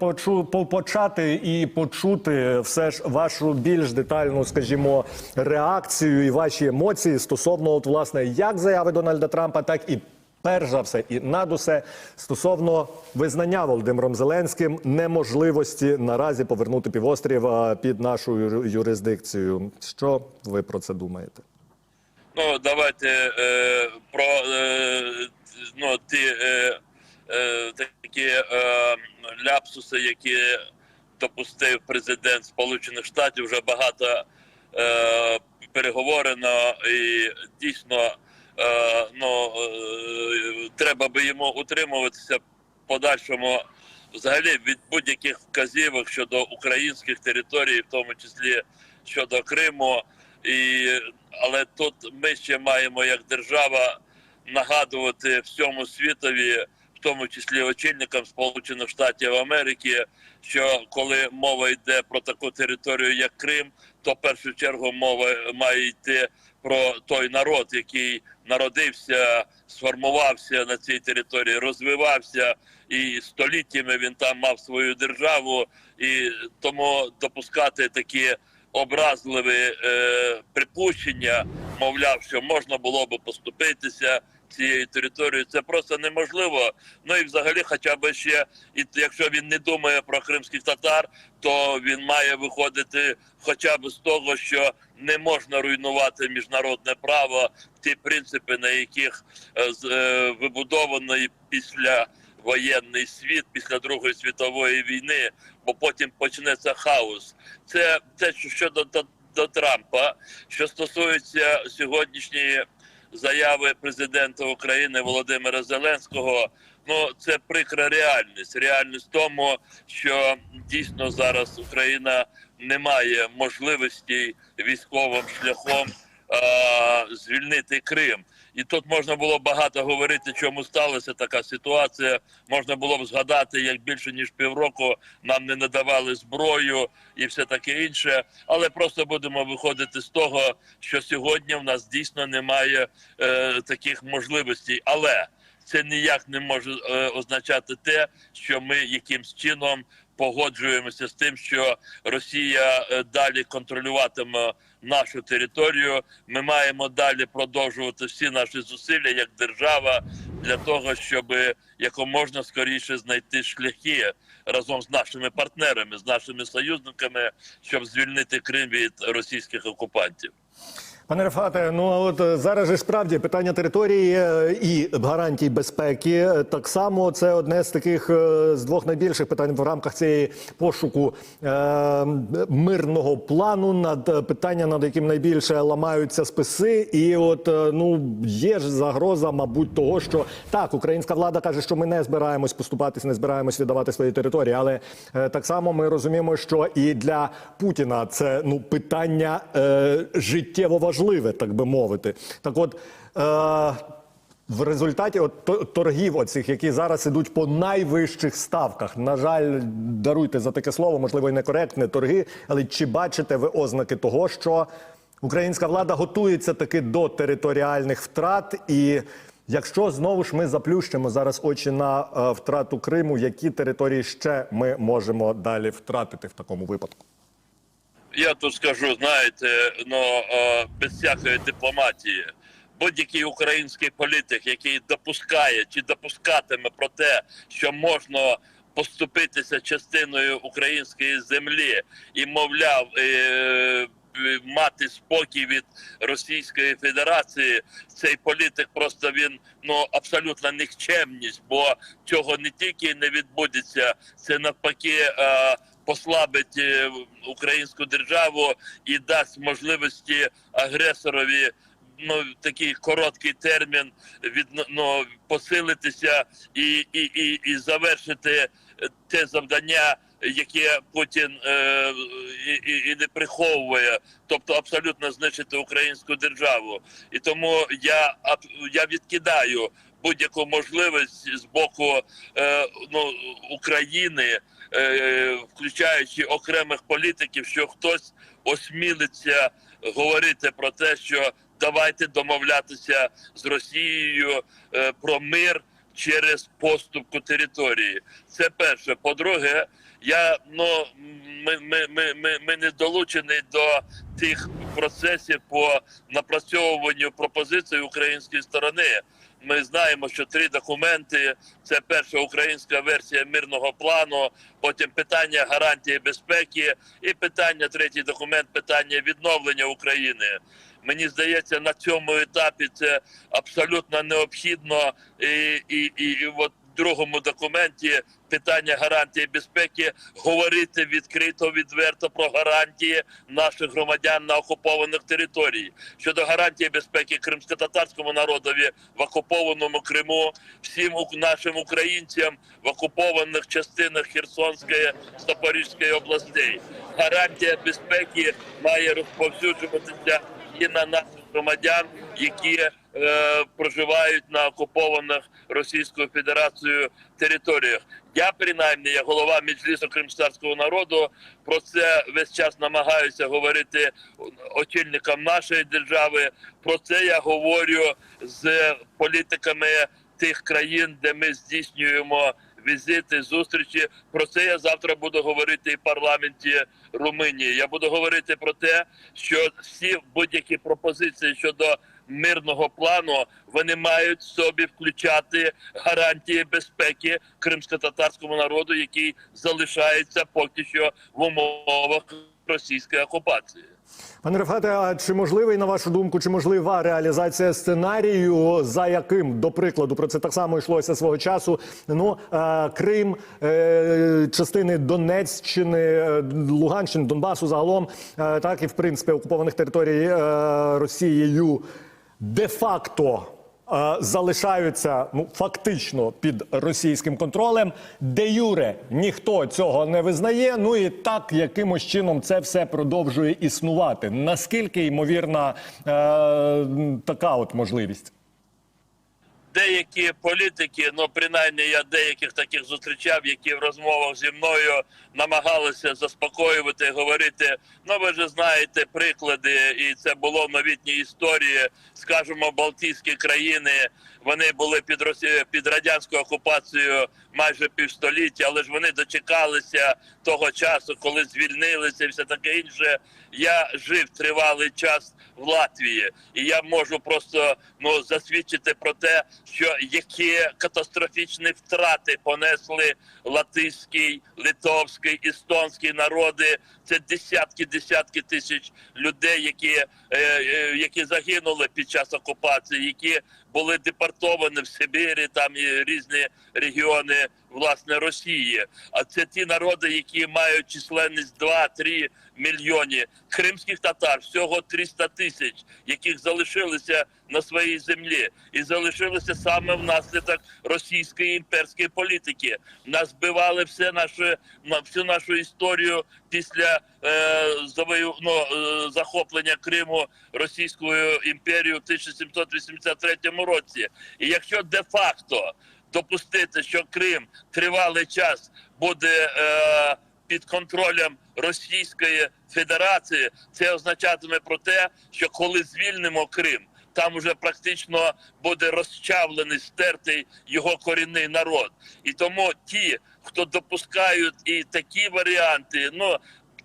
почу, почати і почути все ж вашу більш детальну, скажімо, реакцію і ваші емоції стосовно, от, власне, як заяви Дональда Трампа, так і перш за все, і над усе стосовно визнання Володимиром Зеленським неможливості наразі повернути півострів під нашу юрисдикцію. Що ви про це думаєте? Ну, давайте е, про е, ну, ті е, е, такі е, ляпсуси, які допустив президент Сполучених Штатів, вже багато е, переговорено і дійсно е, ну, е, треба би йому утримуватися подальшому взагалі від будь-яких вказівок щодо українських територій, в тому числі щодо Криму. І, але тут ми ще маємо як держава нагадувати всьому світові, в тому числі очільникам Сполучених Штатів Америки, що коли мова йде про таку територію, як Крим, то в першу чергу мова має йти про той народ, який народився, сформувався на цій території, розвивався, і століттями він там мав свою державу, і тому допускати такі образливі е, припущення, мовляв, що можна було би поступитися цією територією. Це просто неможливо. Ну і взагалі, хоча б ще, і якщо він не думає про кримських татар, то він має виходити хоча б з того, що не можна руйнувати міжнародне право, ті принципи, на яких е, е, вибудований після воєнний світ після Другої світової війни, бо потім почнеться хаос. Це те, що щодо до, до Трампа, що стосується сьогоднішньої заяви президента України Володимира Зеленського. Ну це прикра реальність. Реальність тому, що дійсно зараз Україна не має можливості військовим шляхом а, звільнити Крим. І тут можна було багато говорити, чому сталася така ситуація. Можна було б згадати, як більше ніж півроку нам не надавали зброю і все таке інше. Але просто будемо виходити з того, що сьогодні в нас дійсно немає е, таких можливостей. Але це ніяк не може е, означати те, що ми якимсь чином погоджуємося з тим, що Росія е, далі контролюватиме нашу територію. Ми маємо далі продовжувати всі наші зусилля як держава для того, щоб якоможна скоріше знайти шляхи разом з нашими партнерами, з нашими союзниками, щоб звільнити Крим від російських окупантів. Пане Рефате, ну а от е, зараз же справді питання території е, і гарантій безпеки е, так само це одне з таких з двох найбільших питань в рамках цієї пошуку е, мирного плану над питання, над яким найбільше ламаються списи. І от ну є ж загроза, мабуть, того, що так, українська влада каже, що ми не збираємось поступатись, не збираємось віддавати свої території. Але е, так само ми розуміємо, що і для Путіна це ну питання е, життєво важливе, так би мовити. Так, от. Е, в результаті от торгів, оцих, які зараз ідуть по найвищих ставках. На жаль, даруйте за таке слово, можливо, і некоректне торги. Але чи бачите ви ознаки того, що українська влада готується таки до територіальних втрат? І якщо знову ж ми заплющимо зараз очі на е, втрату Криму, які території ще ми можемо далі втратити в такому випадку? Я тут скажу, знаєте, ну е, без всякої дипломатії. Будь-який український політик, який допускає чи допускатиме про те, що можна поступитися частиною української землі і, мовляв, е, мати спокій від Російської Федерації, цей політик просто він ну абсолютно нікчемність, бо цього не тільки не відбудеться, це навпаки. Послабить е, українську державу і дасть можливості агресорові ну такий короткий термін від ну, посилитися і, і, і, і завершити е, те завдання, яке Путін е, і, і, не приховує, тобто абсолютно знищити українську державу. І тому я я відкидаю будь-яку можливість з боку е, ну, України, включаючи окремих політиків, що хтось осмілиться говорити про те, що давайте домовлятися з Росією е, про мир. через поступку території. Це перше. По-друге, я ну ми, ми, ми, ми, ми не долучені до тих процесів по напрацьовуванню пропозицій української сторони. Ми знаємо, що три документи: це перша українська версія мирного плану, потім питання гарантії безпеки, і питання третій документ питання відновлення України. Мені здається, на цьому етапі це абсолютно необхідно. І, і, і, і от другому документі питання гарантії безпеки говорити відкрито, відверто про гарантії наших громадян на окупованих територіях. Щодо гарантії безпеки кримсько-татарському народові в окупованому Криму, всім нашим українцям в окупованих частинах Херсонської Запорізької областей. Гарантія безпеки має розповсюджуватися і на наших громадян, які е, проживають на окупованих Російською Федерацією територіях. Я принаймні, як голова Меджлісу кримського народу, про це весь час намагаюся говорити очільникам нашої держави. Про це я говорю з політиками тих країн, де ми здійснюємо візити, зустрічі. Про це я завтра буду говорити і в парламенті Румунії. Я буду говорити про те, що всі будь-які пропозиції щодо мирного плану вони мають собі включати гарантії безпеки кримсько-татарському народу, який залишається поки що в умовах російської окупації. Пане Рефате, а чи можливий, на вашу думку, чи можлива реалізація сценарію, за яким, до прикладу, про це так само йшлося свого часу? Ну, е, Крим, е, частини Донеччини, е, Луганщини, Донбасу загалом, е, так і в принципі окупованих територій Росією де-факто е, залишаються ну фактично під російським контролем. Де юре ніхто цього не визнає. Ну і так якимось чином це все продовжує існувати. Наскільки ймовірна е, така от можливість? деякі політики, ну принаймні я деяких таких зустрічав, які в розмовах зі мною намагалися заспокоювати, говорити. Ну ви ж знаєте приклади, і це було в новітній історії. Скажімо, Балтійські країни вони були під Росі... під радянською окупацією майже півстоліття, але ж вони дочекалися того часу, коли звільнилися, і все таке інше. Я жив тривалий час в Латвії, і я можу просто ну засвідчити про те, що які катастрофічні втрати понесли латиський, литовський, естонський народи. Це десятки, десятки тисяч людей, які, е, е, які загинули під час окупації, які були депортовані в Сибірі, там і різні регіони власне Росії. А це ті народи, які мають численність 2-3 мільйони кримських татар, всього 300 тисяч, яких залишилися на своїй землі, і залишилися саме внаслідок російської імперської політики. Нас збивали все наше на всю нашу історію після е, завою, ну, е, захоплення Криму Російською імперією в 1783 році. І якщо де-факто допустити, що Крим тривалий час буде е, під контролем Російської Федерації, це означатиме про те, що коли звільнимо Крим, там уже практично буде розчавлений, стертий його корінний народ. І тому ті, хто допускають і такі варіанти, ну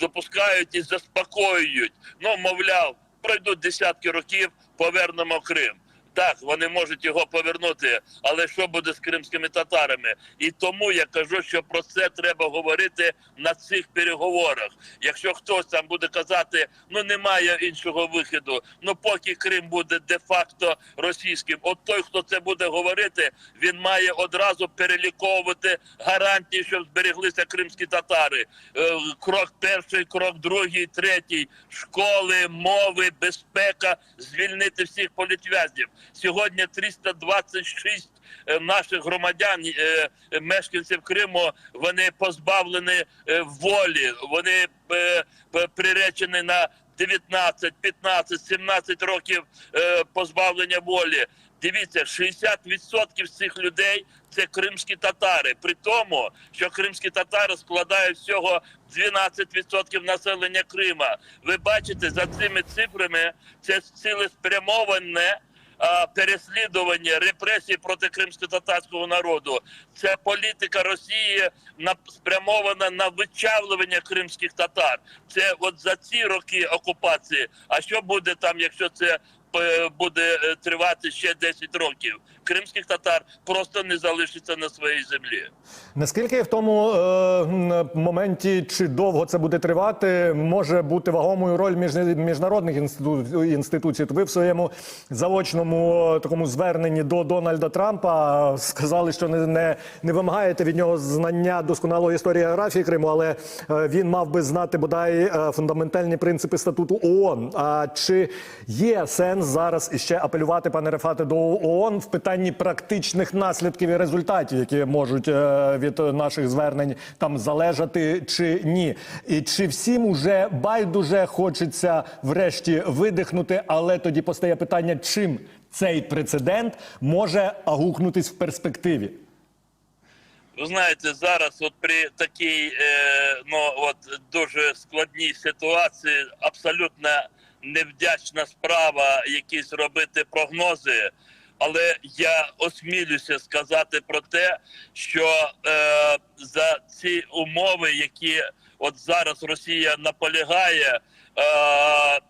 допускають і заспокоюють. Ну, мовляв, пройдуть десятки років, повернемо Крим. Так, вони можуть його повернути, але що буде з кримськими татарами? І тому я кажу, що про це треба говорити на цих переговорах. Якщо хтось там буде казати, ну немає іншого виходу, ну поки Крим буде де-факто російським, от той, хто це буде говорити, він має одразу переліковувати гарантії, щоб збереглися кримські татари. Е, Крок перший, крок другий, третій школи, мови, безпека, звільнити всіх політв'язнів. Сьогодні 326 е, наших громадян, е, е, мешканців Криму, вони позбавлені волі, вони приречені на 19, 15, 17 років позбавлення волі. Дивіться, 60% з цих людей це кримські татари. При тому, що кримські татари складають всього 12% населення Крима. Ви бачите, за цими цифрами це цілеспрямоване переслідування, репресії проти кримсько-татарського народу. Це політика Росії на спрямована на вичавлювання кримських татар. Це от за ці роки окупації. А що буде там, якщо це е, буде е, тривати ще 10 років? Кримських татар просто не залишиться на своїй землі. Наскільки в тому е, моменті, чи довго це буде тривати, може бути вагомою роль між, міжнародних інститу, інституцій? Ви в своєму заочному е, такому зверненні до Дональда Трампа сказали, що не, не, не вимагаєте від нього знання досконалої історії географії Криму, але е, він мав би знати бодай е, фундаментальні принципи статуту ООН. А чи є сенс зараз іще апелювати, пане Рефате, до ООН в питанні практичних наслідків і результатів, які можуть е, від наших звернень там залежати чи ні? І чи всім уже байдуже хочеться врешті видихнути, але тоді постає питання, чим цей прецедент може агукнутись в перспективі? Ви знаєте, зараз, от при такій е, ну от дуже складній ситуації, абсолютно невдячна справа якісь робити прогнози. Але я осмілюся сказати про те, що е, за ці умови, які от зараз Росія наполягає, е,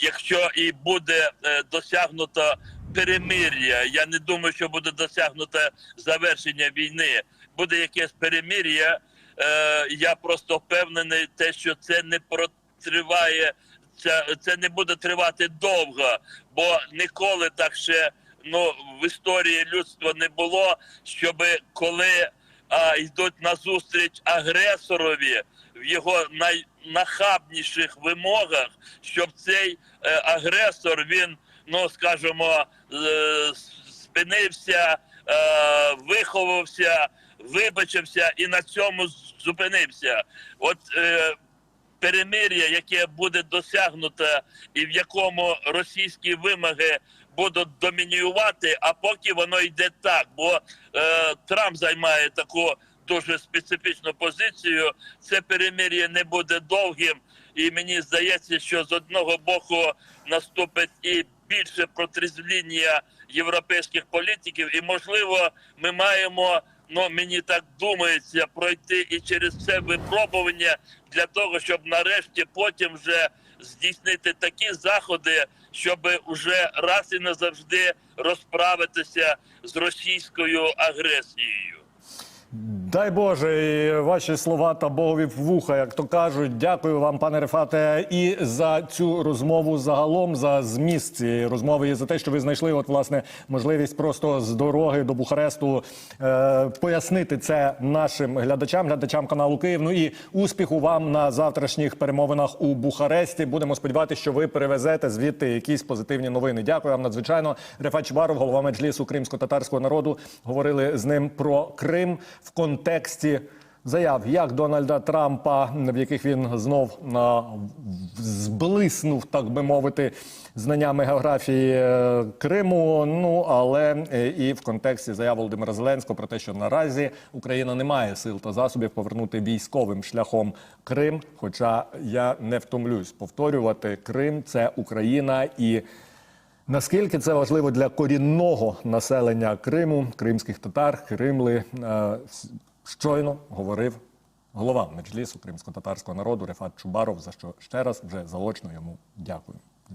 якщо і буде е, досягнуто перемир'я, я не думаю, що буде досягнуто завершення війни. Буде якесь перемир'я. Е, я просто впевнений, те, що це не протриває, це, це не буде тривати довго, бо ніколи так ще ну в історії людства не було, щоб коли а, йдуть на зустріч агресорові в його найнахабніших вимогах, щоб цей е, агресор він, ну скажімо, е, спинився, е, виховався, вибачився і на цьому зупинився. От е, перемир'я, яке буде досягнуто, і в якому російські вимоги будуть домінювати, а поки воно йде так, бо е, Трамп займає таку дуже специфічну позицію. Це перемир'я не буде довгим, і мені здається, що з одного боку наступить і більше протрезвління європейських політиків, і можливо, ми маємо. Ну, мені так думається пройти і через це випробування для того, щоб нарешті потім вже здійснити такі заходи, щоб уже раз і назавжди розправитися з російською агресією. Дай Боже, і ваші слова та Богові вуха, як то кажуть. Дякую вам, пане Рефате, і за цю розмову загалом за зміст цієї розмови, і за те, що ви знайшли от власне можливість просто з дороги до Бухаресту е, пояснити це нашим глядачам, глядачам каналу Київ. Ну і успіху вам на завтрашніх перемовинах у Бухаресті. Будемо сподіватися, що ви перевезете звідти якісь позитивні новини. Дякую вам надзвичайно. Рефат Чубаров, голова меджлісу кримсько-татарського народу, говорили з ним про Крим в контексті заяв як Дональда Трампа, в яких він знов а, зблиснув, так би мовити, знаннями географії е, Криму. Ну але е, і в контексті заяв Володимира Зеленського про те, що наразі Україна не має сил та засобів повернути військовим шляхом Крим. Хоча я не втомлюсь повторювати, Крим це Україна і. Наскільки це важливо для корінного населення Криму, кримських татар, Кримли, е, щойно говорив голова меджлісу кримсько-татарського народу Рефат Чубаров, за що ще раз вже заочно йому дякую.